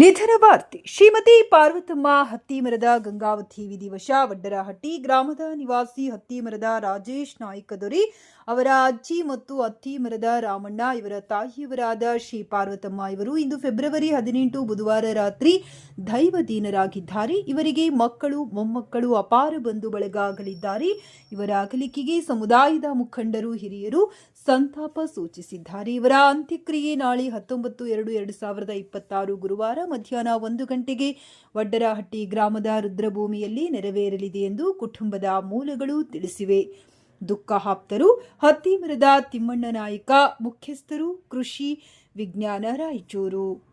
ನಿಧನ ವಾರ್ತೆ ಶ್ರೀಮತಿ ಪಾರ್ವತಮ್ಮ ಹತ್ತಿಮರದ ಗಂಗಾವತಿ ವಿಧಿವಶ, ವಡ್ಡರಹಟ್ಟಿ ಗ್ರಾಮದ ನಿವಾಸಿ ಹತ್ತಿಮರದ ರಾಜೇಶ್ ನಾಯ್ಕ ದೊರೆ ಅವರ ಅಜ್ಜಿ ಮತ್ತು ಅತ್ತಿಮರದ ರಾಮಣ್ಣ, ಇವರ ತಾಯಿಯವರಾದ ಶ್ರೀ ಪಾರ್ವತಮ್ಮ ಇವರು ಇಂದು ಫೆಬ್ರವರಿ ಹದಿನೆಂಟು ಬುಧವಾರ ರಾತ್ರಿ ದೈವದೀನರಾಗಿದ್ದಾರೆ ಇವರಿಗೆ ಮಕ್ಕಳು, ಮೊಮ್ಮಕ್ಕಳು ಅಪಾರ ಬಂಧು ಬಳಗಾಗಲಿದ್ದಾರೆ. ಇವರ ಅಗಲಿಕೆಗೆ ಸಮುದಾಯದ ಮುಖಂಡರು ಹಿರಿಯರು ಸಂತಾಪ ಸೂಚಿಸಿದ್ದಾರೆ. ಇವರ ಅಂತ್ಯಕ್ರಿಯೆ ನಾಳೆ ಹತ್ತೊಂಬತ್ತು ಎರಡು ಎರಡು ಸಾವಿರದ ಇಪ್ಪತ್ತಾರು ಗುರುವಾರ ಮಧ್ಯಾಹ್ನ ಒಂದು ಗಂಟೆಗೆ ವಡ್ಡರಹಟ್ಟಿ ಗ್ರಾಮದ ರುದ್ರಭೂಮಿಯಲ್ಲಿ ನೆರವೇರಲಿದೆ ಎಂದು ಕುಟುಂಬದ ಮೂಲಗಳು ತಿಳಿಸಿವೆ. ದುಃಖ ಹಾಪ್ತರು ಹತ್ತಿಮರದ ತಿಮ್ಮಣ್ಣ ನಾಯಕ, ಮುಖ್ಯಸ್ಥರು, ಕೃಷಿ ವಿಜ್ಞಾನ ರಾಯಚೂರು.